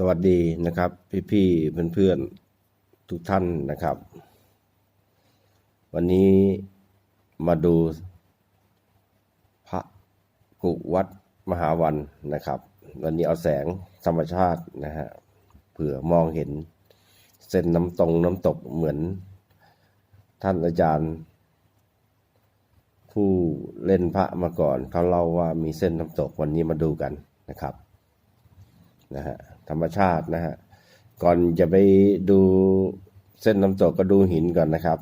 สวัสดีนะครับพี่ๆเพื่อนๆทุกท่านนะครับ วันนี้มาดูพระกุวัดมหาวันนะครับ วันนี้เอาแสงธรรมชาตินะฮะเผื่อมองเห็นเส้นน้ำตรงน้ำตกเหมือนท่านอาจารย์ ผู้เล่นพระมาก่อนเขาเล่าว่ามีเส้นน้ำตกวันนี้มาดูกันนะครับนะฮะ ธรรมชาตินะฮะก่อนจะไปดูเส้นน้ำตกก็ดูหินก่อนนะครับ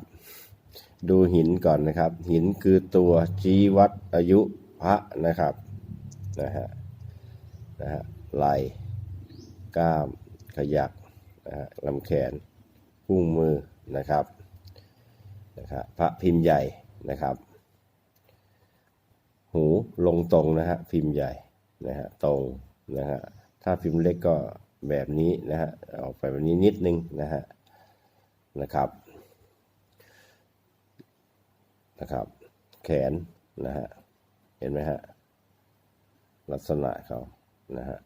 ดูหินก่อนนะครับ หินคือตัวชี้วัดอายุพระนะครับนะฮะนะฮะไหล่กล้ามขยักนะฮะลำแขนพุ่งมือนะครับนะครับพระพิมพ์ใหญ่นะครับ หูลงตรงนะฮะพิมพ์ใหญ่นะฮะตรงนะฮะถ้าพิมพ์เล็กก็ แบบนี้นะฮะออกไปแบบนี้นิดนึงนะฮะนะครับนะครับ แขนนะฮะเห็นไหมฮะลักษณะเขานะฮะ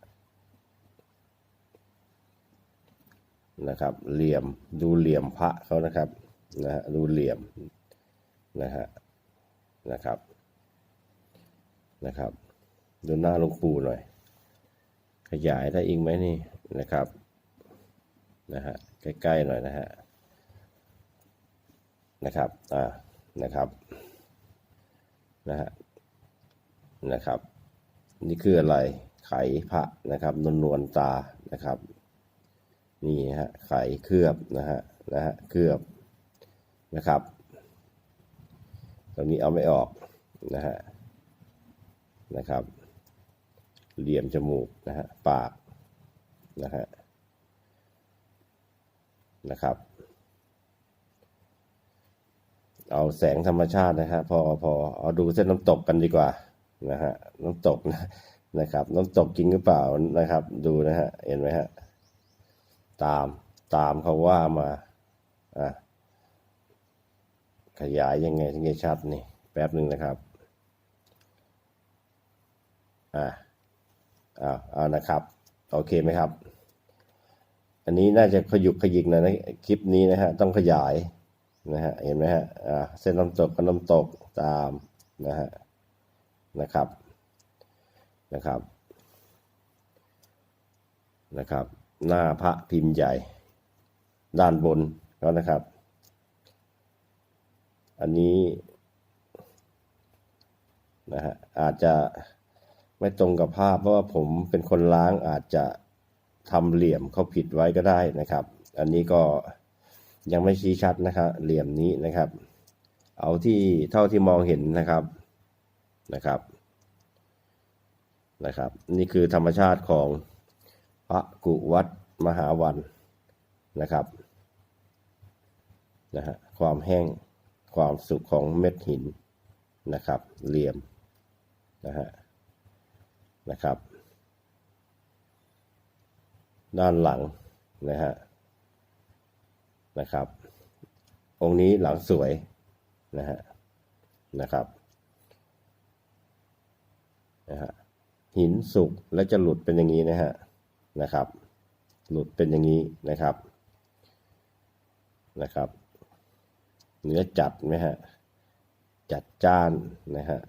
นะครับ เหลี่ยมดูเหลี่ยมพระเขานะครับนะฮะดูเหลี่ยมนะฮะนะครับนะครับ ดูหน้าหลวงปู่หน่อย ขยายได้อีกไหมนี่ นะครับนะฮะใกล้ๆหน่อยนะฮะนะครับอ่านะครับนะฮะนะครับ นี่คืออะไรไขพระนะครับนวลนวลๆตานะครับ นี่ฮะไขเคลือบนะฮะนะฮะเคลือบนะครับตรงนี้เอาไม่ออกนะฮะนะครับเหลี่ยมจมูกนะฮะปาก นะฮะนะครับ เอาแสงธรรมชาตินะฮะพอพอเอาดูเส้นน้ำตกกันดีกว่านะฮะน้ำตกนะนะครับ น้ำตกจริงหรือเปล่านะครับ ดูนะฮะเห็นไหมฮะตามตามเขาว่ามาอะขยายยังไงถึงจะชัดนี่ แป๊บหนึ่งนะครับอ่าเอาเอานะครับ โอเคไหมครับ อันนี้น่าจะขยุกขยิกหนะนะคลิปนี้นะฮะต้องขยายนะฮะเห็นไหมฮะอ่าเส้นน้ำตกกับน้ำตกตามนะฮะนะครับนะครับนะครับ หน้าพระพิมพ์ใหญ่ ด้านบนก็นะครับ อันนี้นะฮะอาจจะไม่ตรงกับภาพเพราะว่าผมเป็นคนล้างอาจจะ ทำเหลี่ยมเขาผิดไว้ก็ได้นะครับ อันนี้ก็ยังไม่ชี้ชัดนะครับ เหลี่ยมนี้นะครับ เอาที่เท่าที่มองเห็นนะครับนะครับนะครับ นี่คือธรรมชาติของพระกุวัดมหาวันนะครับนะฮะความแห้งความสุขของเม็ดหินนะครับ เหลี่ยมนะฮะนะครับ ด้านหลังนะฮะนะครับ องค์นี้หลังสวยนะฮะนะครับนะฮะหินสุกและจะหลุดเป็นอย่างนี้นะฮะนะครับ หลุดเป็นอย่างนี้นะครับนะครับ เนื้อจัดไหมฮะจัดจ้านนะฮะ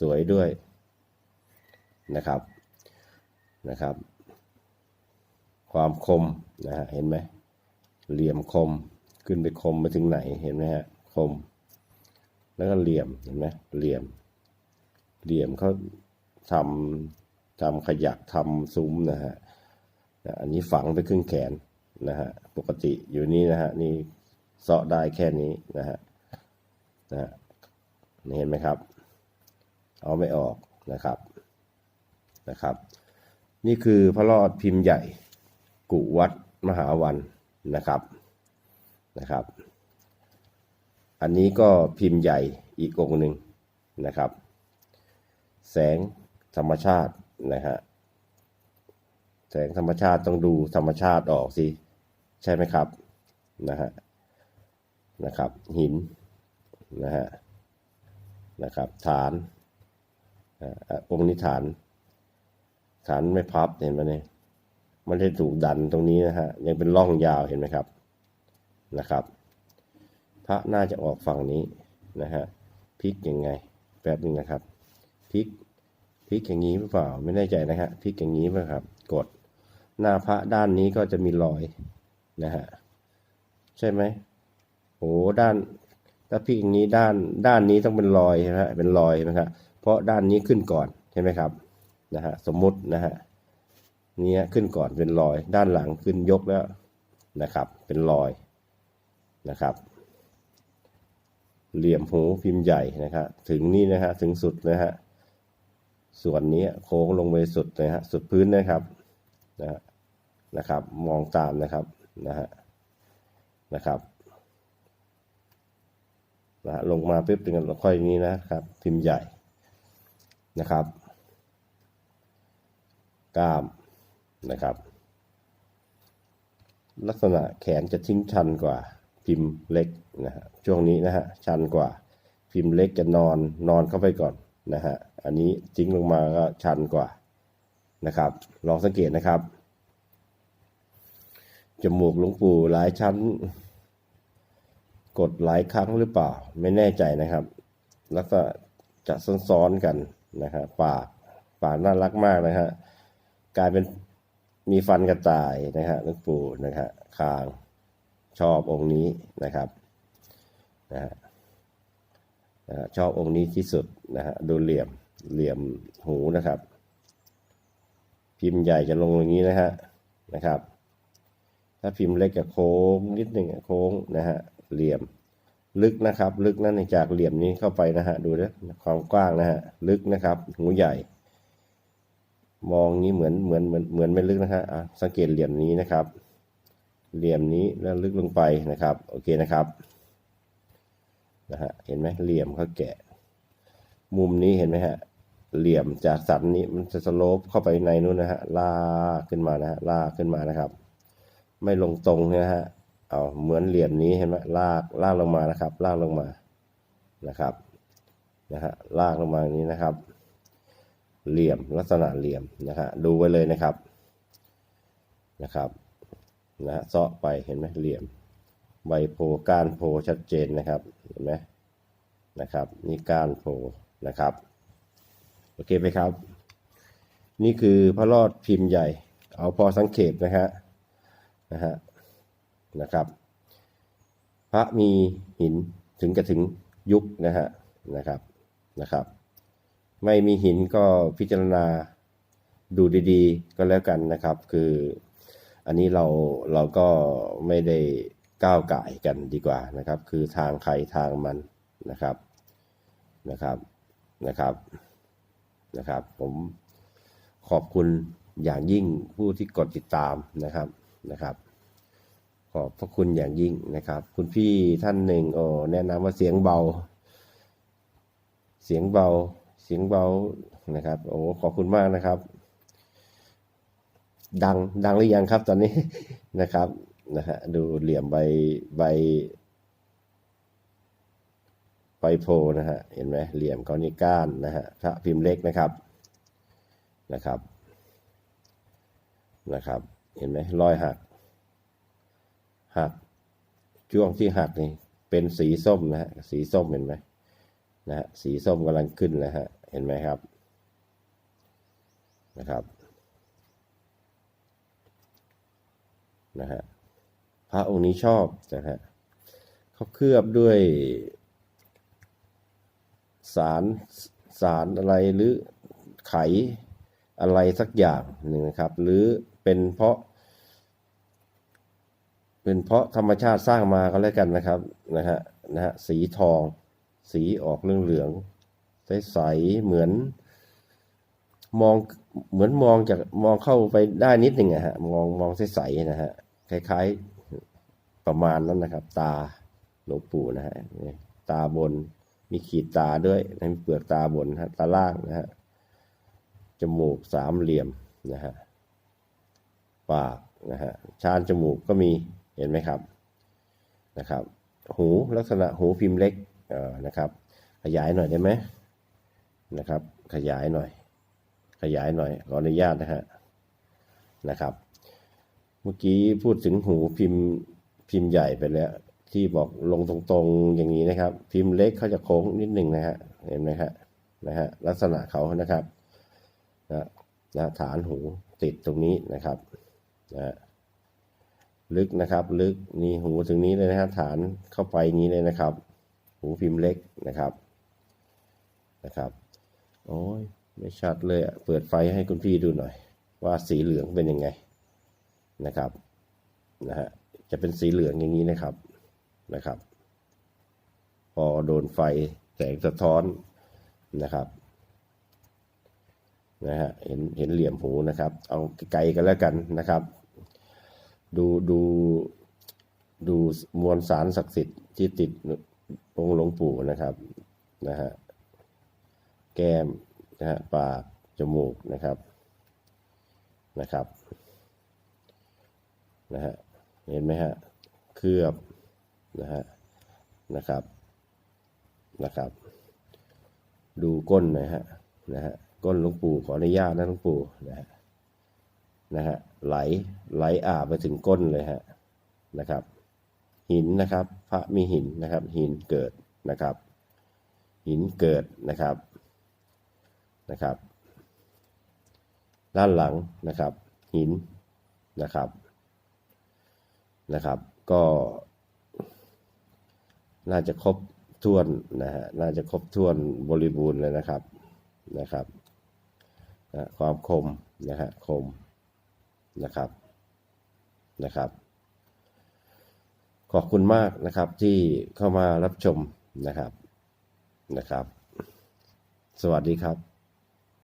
สวยด้วยนะครับนะครับ ความคมนะฮะเห็นไหมเหลี่ยมคมขึ้นไปคมไปถึงไหนเห็นไหมฮะคม แล้วก็เหลี่ยมเห็นไหมเหลี่ยม เหลี่ยมเขาทำทำขยักทำซุ้มนะฮะอันนี้ฝังไปครึ่งแขนนะฮะปกติอยู่นี่นะฮะนี่เสาะได้แค่นี้นะฮะนะฮะเห็นไหมครับ เอาไม่ออกนะครับนะครับ นี่คือพระรอดพิมพ์ใหญ่ กุวัดมหาวันนะครับนะครับ อันนี้ก็พิมพ์ใหญ่อีกองหนึ่งนะครับ แสงธรรมชาตินะฮะแสงธรรมชาติต้องดูธรรมชาติออกสิใช่ไหมครับนะฮะนะครับ หินนะฮะนะครับ ฐานอองค์นี้ฐาน ฐานไม่พับเห็นไหมเนี่ย มันได้ถูกดันตรงนี้นะฮะยังเป็นร่องยาวเห็นไหมครับนะครับ พระน่าจะออกฝั่งนี้นะฮะพลิกยังไงแป๊บนึงนะครับพลิกพลิกอย่างนี้หรือเปล่าไม่แน่ใจนะฮะพลิกอย่างนี้ไหมครับ กดหน้าพระด้านนี้ก็จะมีรอยนะฮะใช่ไหมโอ้ด้านถ้าพลิกอย่างนี้ด้านด้านนี้ต้องเป็นรอยนะฮะเป็นรอยนะครับเพราะด้านนี้ขึ้นก่อนใช่ไหมครับนะฮะสมมุตินะฮะ เนี้ยขึ้นก่อนเป็นรอย ด้านหลังขึ้นยกแล้วนะครับ เป็นรอยนะครับ เหลี่ยมหูพิมพ์ใหญ่นะครับถึงนี่นะฮะถึงสุดนะฮะส่วนนี้โค้งลงไปสุดนะฮะสุดพื้นนะครับนะฮะนะครับ มองตามนะครับนะฮะนะครับนะฮะลงมาปุ๊บถึงกันค่อยนี้นะครับ พิมพ์ใหญ่นะครับกล้าม นะครับ ลักษณะแขนจะทิ้งชันกว่าพิมพ์เล็กนะฮะช่วงนี้นะฮะชันกว่าพิมพ์เล็กจะนอนนอนเข้าไปก่อนนะฮะอันนี้ทิ้งลงมาก็ชันกว่านะครับ ลองสังเกตนะครับจมูกหลวงปู่หลายชั้น กดหลายครั้งหรือเปล่า ไม่แน่ใจนะครับ แล้วก็จะซ้อนๆกันนะครับปากปากน่ารักมากนะฮะกลายเป็น มีฟันกระต่ายนะฮะหลวงปู่นะฮะคางชอบองค์นี้นะครับนะฮะนะะชอบองค์นี้ที่สุดนะฮะดูเหลี่ยมเหลี่ยมหูนะครับ พิมพ์ใหญ่จะลงอย่างนี้นะฮะนะครับ ถ้าพิมพ์เล็กจะโค้งนิดหนึ่งโค้งนะฮะเหลี่ยมลึกนะครับ ลึกนั่นจากเหลี่ยมนี้เข้าไปนะฮะดูนะความกว้างนะฮะลึกนะครับ หูใหญ่ มองนี้เหมือนเหมือนเหมือนเหมือนไม่ลึกนะฮะสังเกตเหลี่ยมนี้นะครับ เหลี่ยมนี้แล้วลึกลงไปนะครับโอเคนะครับนะฮะเห็นไหมเหลี่ยมเขาแกะ มุมนี้เห็นไหมฮะเหลี่ยมจากสันนี้มันจะสโลปเข้าไปในนู้นนะฮะลากขึ้นมานะฮะลากขึ้นมานะครับ ไม่ลงตรงนะฮะเอาเหมือนเหลี่ยมนี้เห็นไหมลากลากลงมานะครับ ลากลงมานะครับนะฮะลากลงมาอย่างนี้นะครับ เหลี่ยมลักษณะเหลี่ยมนะฮะดูไว้เลยนะครับนะครับนะฮะเซาะไปเห็นไหมเหลี่ยม ใบโพก้านโพชัดเจนนะครับเห็นไหมนะครับนี่ก้านโพนะครับโอเคไหมครับ นี่คือพระรอดพิมพ์ใหญ่ เอาพอสังเกตนะฮะนะฮะนะครับ พระมีหินถึงกระถึงยุคนะฮะนะครับนะครับ ไม่มีหินก็พิจารณาดูดีๆ ก็แล้วกันนะครับ คืออันนี้เราเราก็ไม่ได้ก้าวไก่กันดีกว่านะครับ คือทางใครทางมันนะครับนะครับนะครับนะครับ ผมขอบคุณอย่างยิ่งผู้ที่กดติดตามนะครับนะครับ ขอบพระคุณอย่างยิ่งนะครับ คุณพี่ท่านหนึ่งโอ้แนะนำว่าเสียงเบา เสียงเบา เสียงเบานะครับ โอ้ขอบคุณมากนะครับ ดังดังหรือยังครับตอนนี้นะครับนะฮะดูเหลี่ยมใบใบใบโพนะฮะเห็นไหมเหลี่ยมเขานี่ก้านนะฮะพระพิมพ์เล็กนะครับนะครับนะครับ เห็นไหมรอยหัก หักช่วงที่หักนี่เป็นสีส้มนะฮะสีส้มเห็นไหมนะฮะสีส้มกำลังขึ้นแล้วฮะ เห็นไหมครับนะครับนะฮะพระองค์นี้ชอบนะฮะเขาเคลือบด้วย สารสารอะไรหรือไขอะไรสักอย่างหนึ่งนะครับ หรือเป็นเพราะ เป็นเพราะธรรมชาติสร้างมาก็แล้วกันนะครับนะฮะนะฮะสีทอง สีออกเรื่องเหลืองๆ ใสๆเหมือน มองเหมือนมองจากมองเข้าไปได้นิดหนึ่งอะฮะมองมองใสๆนะฮะคล้ายๆประมาณนั้นนะครับ ตาหลวงปู่นะฮะตาบนมีขีดตาด้วยนะมีเปลือกตาบนฮะตาล่างนะฮะจมูกสามเหลี่ยมนะฮะปากนะฮะชานจมูกก็มีเห็นไหมครับนะครับ หูลักษณะหูพิมพ์เล็กเออนะครับ ขยายหน่อยได้ไหม นะครับ ขยายหน่อย ขยายหน่อยขออนุญาตนะฮะนะครับ เมื่อกี้พูดถึงหูพิมพ์พิมพ์ใหญ่ไปแล้วที่บอกลงตรงๆอย่างนี้นะครับ พิมพ์เล็กเขาจะโค้งนิดหนึ่งนะฮะเห็นไหมฮะนะฮะลักษณะเขานะครับนะนะฐานหูติดตรงนี้นะครับนะลึกนะครับ ลึกนี่หูถึงนี้เลยนะฮะฐานเข้าไปนี้เลยนะครับ หูพิมพ์เล็กนะครับนะครับ โอ้ยไม่ชัดเลยอะเปิดไฟให้คุณพี่ดูหน่อย ว่าสีเหลืองเป็นยังไงนะครับนะฮะจะเป็นสีเหลืองอย่างนี้นะครับนะครับ พอโดนไฟแสงสะท้อนนะครับนะฮะเห็นเห็นเหลี่ยมหูนะครับ เอาไกลๆกันแล้วกันนะครับ ดูดูดูมวลสารศักดิ์สิทธิ์ที่ติดองค์หลวงปู่นะครับนะฮะ แก้มนะฮะปากจมูกนะครับนะครับนะฮะเห็นไหมฮะเคลือบนะฮะนะครับนะครับ ดูก้นหน่อยฮะนะฮะก้นหลวงปู่ขออนุญาตนะหลวงปู่นะฮะนะฮะไหลไหลอาบไปถึงก้นเลยฮะนะครับ หินนะครับ พระมีหินนะครับ หินเกิดนะครับ หินเกิดนะครับ นะครับ ด้านหลังนะครับ หินนะครับนะครับ ก็ น่าจะครบถ้วนนะฮะน่าจะครบถ้วนบริบูรณ์เลยนะครับนะครับนะความคมนะฮะคมนะครับนะครับ ขอบคุณมากนะครับที่เข้ามารับชมนะครับนะครับ สวัสดีครับ